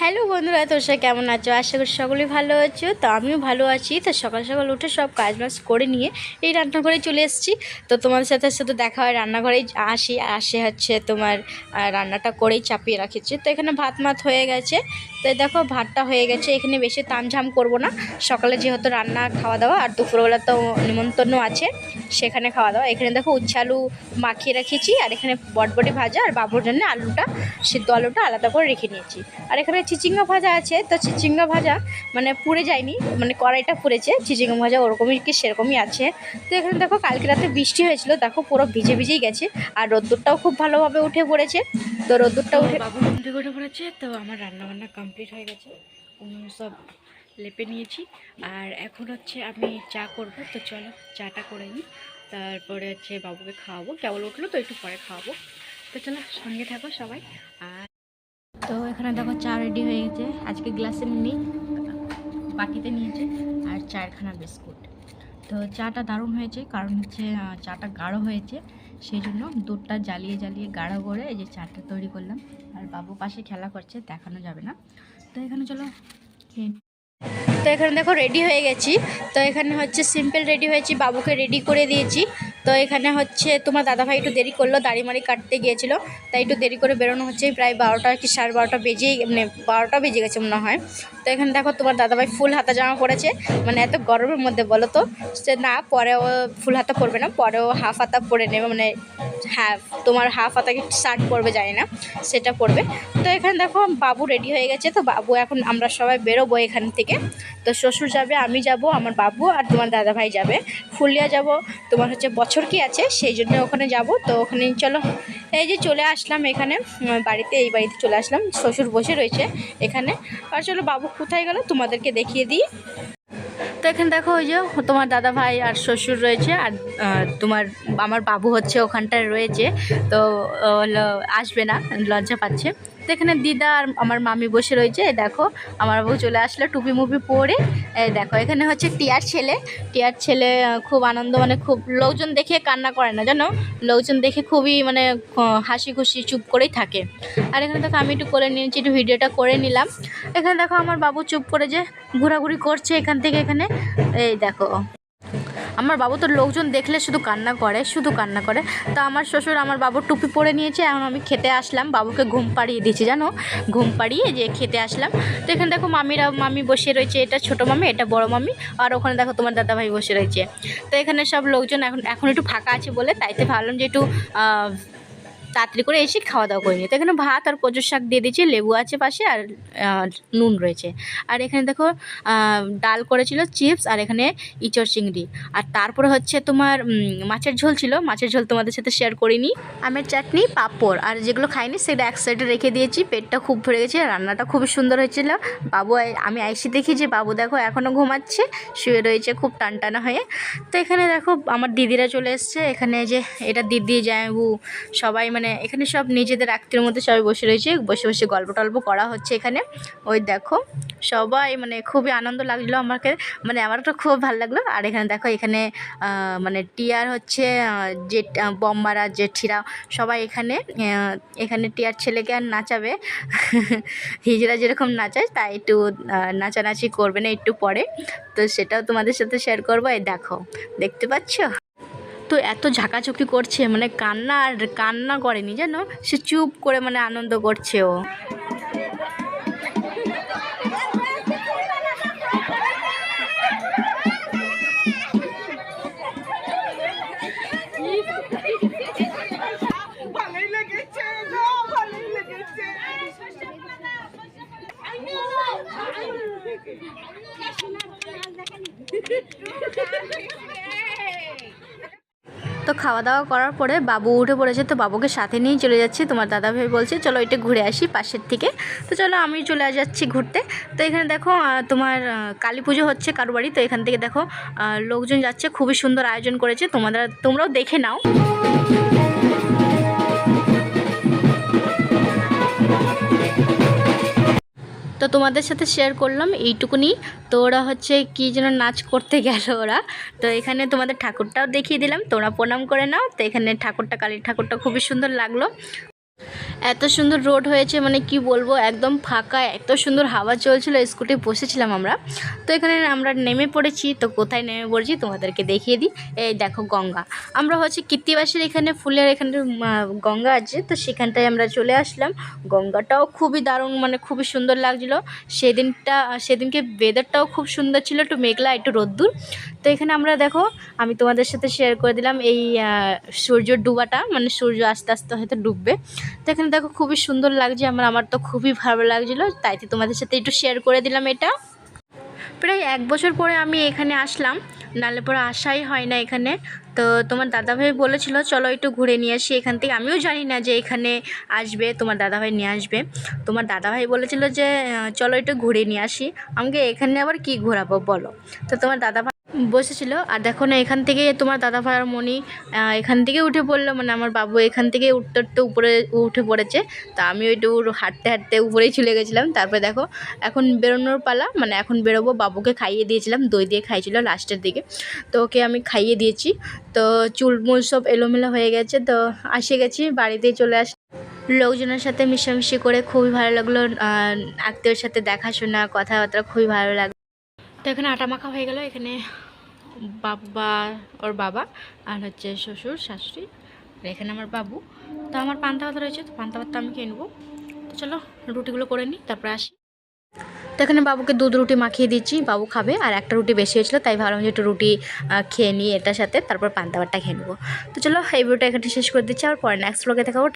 Hello বন্ধুরা, তোর সাথে কেমন আছো? আশা করি সকলেই ভালো আছো। তো আমিও ভালো আছি। তো সকাল সকাল উঠে সব কাজ বাজ করে নিয়ে এই রান্নাঘরে চলে এসেছি। তো তোমাদের সাথে সাথে দেখা হয় রান্নাঘরেই আসি। আসে হচ্ছে তোমার রান্নাটা করেই চাপিয়ে রাখেছি। তো এখানে ভাত মাত হয়ে গেছে। তো দেখো ভাতটা হয়ে গেছে। এখানে বেশি তামঝাম করব না। সকালে যেহেতু রান্না খাওয়া দাওয়া, আর দুপুরবেলা তো নিমন্ত্রণ আছে, সেখানে খাওয়া দাওয়া। এখানে দেখো উচ্ছে আলু মাখিয়ে রেখেছি, আর এখানে বটবটি ভাজা, আর বাবুর জন্য আলুটা, সিদ্ধ আলুটা আলাদা করে রেখে নিয়েছি। আর এখানে চিচিঙ্গা ভাজা আছে, তো চিচিঙ্গা ভাজা মানে পুড়ে যায়নি মানে কড়াইটা পুড়েছে, চিচিঙ্গা ভাজা ওরকমই কি সেরকমই আছে। তো এখানে দেখো কালকে রাতে বৃষ্টি হয়েছিল, দেখো পুরো ভিজে ভিজেই গেছে, আর রোদ্দুরটাও খুব ভালোভাবে উঠে পড়েছে। তো রোদ্দুরটা উঠে উঠে পড়েছে, তো আমার রান্না বান্না কমপ্লিট হয়ে গেছে সব লেপে নিয়েছি, আর এখন হচ্ছে আমি চা করব, তো চলো চাটা করে নিই, তারপরে হচ্ছে বাবুকে খাওয়াবো, কেবল উঠল তো একটু পরে খাওয়াবো। তো চলো সঙ্গে থাকো সবাই তো এখানে দেখো চা রেডি হয়ে গেছে। আজকে গ্লাসে নিই বাটিতে নিয়েছে আর চারখানা বিস্কুট। তো চাটা দারুণ হয়েছে, কারণ হচ্ছে চাটা গাঢ় হয়েছে। সেই জন্য দুধটা জ্বালিয়ে জ্বালিয়ে গাঢ় করে এই যে চাটা তৈরি করলাম। আর বাবু পাশে খেলা করছে, দেখানো যাবে না। তো এখানে চলো তো এখানে দেখো রেডি হয়ে গেছি। তো এখানে হচ্ছে সিম্পল রেডি হয়েছি, বাবুকে রেডি করে দিয়েছি। তো এখানে হচ্ছে তোমার দাদাভাই একটু দেরি করল দাড়ি মাড়ি কাটতে গিয়েছিল। তাই একটু দেরি করে বেরোনো হচ্ছে, প্রায় বারোটা কি সাড়ে বারোটা বেজেই মানে বারোটা বেজে গেছে মনে হয়। তো এখানে দেখো তোমার দাদাভাই ফুল হাতা জামা পরেছে মানে এত গরমের মধ্যে বলো তো। সে না, পরে ও ফুল হাতা পরবে না, পরে ও হাফ হাতা পরে নেবে মানে হ্যাঁ তোমার হাফ হাতা কি শার্ট পরবে জানি না, সেটা পরবে। তো এখানে দেখো বাবু রেডি হয়ে গেছে, তো বাবু এখন আমরা সবাই বেরোবো এখান থেকে। তো শ্বশুর যাবে, আমি যাব, আমার বাবু আর তোমার দাদাভাই যাবে। ফুলিয়া যাব, তোমার হচ্ছে বছর কি আছে, সেই জন্য ওখানে যাব। তো ওখানে চলো। এই যে চলে আসলাম এখানে বাড়িতে, এই বাড়িতে চলে আসলাম। শ্বশুর বসে রয়েছে এখানে। আর চলো, বাবু কোথায় গেল তোমাদেরকে দেখিয়ে দিই। তো এখানে দেখো, ওই যে তোমার দাদা ভাই আর শ্বশুর রয়েছে, আর তোমার আমার বাবু হচ্ছে ওখানটায় রয়েছে। তো আসবে না, লজ্জা পাচ্ছে। তো এখানে দিদা আর আমার মামি বসে রয়েছে দেখো, আমার বাবু চলে আসলো টুপি মুপি পরে দেখো, এখানে হচ্ছে টিয়ার ছেলে টিয়ার ছেলে খুব আনন্দ মানে খুব লোকজন দেখে কান্না করে না, জানো? লোকজন দেখে খুবই মানে হাসি খুশি চুপ করেই থাকে। আর এখানে দেখো, আমি একটু করে নিয়েছি, একটু ভিডিওটা করে নিলাম। এখানে দেখো, আমার বাবু চুপ করে যে ঘোরাঘুরি করছে এখান থেকে এখানে, এই দেখো। আমার বাবু তো লোকজন দেখলে শুধু কান্না করে, শুধু কান্না করে। তো আমার শ্বশুর আমার বাবুর টুপি পরে নিয়েছে, এখন আমি খেতে আসলাম। বাবুকে ঘুম পাড়িয়ে দিয়েছি, জানো? ঘুম পাড়িয়ে যে খেতে আসলাম। তো এখানে দেখো মামিরা, মামি বসে রয়েছে, এটা ছোট মামি, এটা বড় মামি, আর ওখানে দেখো তোমার দাদাভাই বসে রয়েছে। তো এখানে সব লোকজন এখন এখন একটু ফাঁকা আছে বলে তাইতে ভাবলাম যে একটু তাড়াতাড়ি করে এসে খাওয়া দাওয়া করে নিই তো এখানে ভাত আর কচুর শাক দিয়ে দিয়েছি, লেবু আছে পাশে আর নুন রয়েছে। আর এখানে দেখো ডাল করেছিল চিপস আর এখানে ইঁচড় চিংড়ি। আর তারপরে হচ্ছে তোমার মাছের ঝোল ছিল। মাছের ঝোল তোমাদের সাথে শেয়ার করিনি। আমের চাটনি, পাঁপড়। আর যেগুলো খাইনি সেটা এক সাইডে রেখে দিয়েছি। পেটটা খুব ভরে গেছে, রান্নাটা খুবই সুন্দর হয়েছিল। বাবু, আমি আইসি দেখি যে বাবু দেখো এখনও ঘুমাচ্ছে, শুয়ে রয়েছে খুব টানটানা হয়ে। তো এখানে দেখো, আমার দিদিরা চলে এসছে। এখানে যে, এটা দিদি, জামাইবু, সবাই মানে এখানে সব নিজেদের আত্মীয় মধ্যে সবাই বসে রয়েছে, বসে বসে গল্প টল্প করা হচ্ছে এখানে। ওই দেখো, সবাই মানে খুবই আনন্দ লাগল আমাকে মানে আমার তো খুব ভালো লাগল। আর এখানে দেখো, এখানে মানে টিয়ার হচ্ছে যে বম্মারা জেঠিরা সবাই এখানে এখানে টিয়ার ছেলেকে আর নাচাবে। হিজরা যেরকম নাচায়, তাই একটু নাচানাচি করবে না, একটু পরে। তো সেটাও তোমাদের সাথে শেয়ার করব। এই দেখো, দেখতে পাচ্ছ? তো এত ঝাঁকাঝুঁকি করছে মানে কান্না আর কান্না করেনি, জানো? সে চুপ করে মানে আনন্দ করছে ও। তো খাওয়া দাওয়া করার পরে বাবু উঠে পড়েছে, তো বাবুকে সাথে নিয়ে চলে যাচ্ছি। তোমার দাদা ভাই বলছে, চলো এটা ঘুরে আসি পাশের থেকে তো চলো আমি চলে যাচ্ছি ঘুরতে। তো এখানে দেখো তোমার কালী পুজো হচ্ছে কারোবাড়ি। তো এখান থেকে দেখো লোকজন যাচ্ছে, খুবই সুন্দর আয়োজন করেছে। তোমাদের, তোমরাও দেখে নাও। তো তোমাদের সাথে শেয়ার করলাম, এইটুকুনি। তো ওরা হচ্ছে কী যেন নাচ করতে গেল ওরা। তো এখানে তোমাদের ঠাকুরটাও দেখিয়ে দিলাম, তোমরা প্রণাম করে নাও। তো এখানে ঠাকুরটা কালী ঠাকুরটা খুবই সুন্দর লাগল। এত সুন্দর রোড হয়েছে মানে কি বলব, একদম ফাঁকা, এত সুন্দর হাওয়া চলছিল, স্কুটি বসেছিলাম আমরা। তো এখানে আমরা নেমে পড়েছি, তো কোথায় নেমে পড়েছি তোমাদেরকে দেখিয়ে দিই। এই দেখো গঙ্গা। আমরা হচ্ছে কীর্তিবাসীর এখানে, ফুলের এখানে গঙ্গা আছে, তো সেখানটায় আমরা চলে আসলাম। গঙ্গাটাও খুবই দারুণ মানে খুবই সুন্দর লাগছিল। সেদিনটা, সেদিনকে ওয়েদারটাও খুব সুন্দর ছিল, একটু মেঘলা, একটু রোদ্দুর। তো এখানে আমরা দেখো, আমি তোমাদের সাথে শেয়ার করে দিলাম এই সূর্য ডুবাটা মানে সূর্য আস্তে আস্তে হয়তো ডুববে। তো এখানে দেখো খুবই সুন্দর লাগছে, আমার আমার তো খুবই ভালো লাগছিল, তাই তো তোমাদের সাথে একটু শেয়ার করে দিলাম এটা। প্রায় এক বছর পরে আমি এখানে আসলাম নালে পরে আসাই হয় না এখানে। তো তোমার দাদাভাই বলেছিল, চলো একটু ঘুরে নিয়ে আসি এখান থেকে। আমিও জানি না যে এখানে আসবে, তোমার দাদাভাই নিয়ে আসবে। তোমার দাদাভাই বলেছিল যে চলো একটু ঘুরে নিয়ে আসি। আমাকে, এখানে আবার কি ঘোরাবো বলো? তো তোমার দাদাভাই বসেছিল। আর দেখো না, এখান থেকে তোমার দাদাভাই আর মনি এখান থেকে উঠে পড়ল। মানে আমার বাবু এখান থেকে উঠতে উঠতে উপরে উঠে পড়েছে। তা আমি একটু হাঁটতে হাঁটতে উপরেই চলে গেছিলাম। তারপরে দেখো, এখন বেরোনোর পালা। মানে এখন বেরোবো, বাবুকে খাইয়ে দিয়েছিলাম, দই দিয়ে খাইছিল লাস্টের দিকে। তো ওকে আমি খাইয়ে দিয়েছি। তো চুলমুল সব এলোমেলো হয়ে গেছে। তো আসে গেছি, বাড়িতেই চলে আস, লোকজনের সাথে মিশামিশি করে খুবই ভালো লাগল। আত্মীয়র সাথে দেখাশোনা, কথাবার্তা খুবই ভালো লাগল। তো এখানে আটা মাখা হয়ে গেল। এখানে বাবা, ওর বাবা আর হচ্ছে শ্বশুর, শাশুড়ি আর এখানে আমার বাবু। তো আমার পান্তা ভাত রয়েছে, তো পান্তা ভাতটা আমি খেয়ে নেব। তো চলো, রুটিগুলো করে নিই, তারপরে আসি। তো এখানে বাবুকে দুধ রুটি মাখিয়ে দিচ্ছি, বাবু খাবে। আর একটা রুটি বেশি হয়েছিল, তাই ভাবলাম যে একটু রুটি খেয়ে নিই এটার সাথে, তারপর পান্তা ভাতটা খেয়ে নেব। তো চলো, এই ভিডিওটা এখানে শেষ করে দিচ্ছি। আর পরে নেক্সট ব্লগে দেখাবো।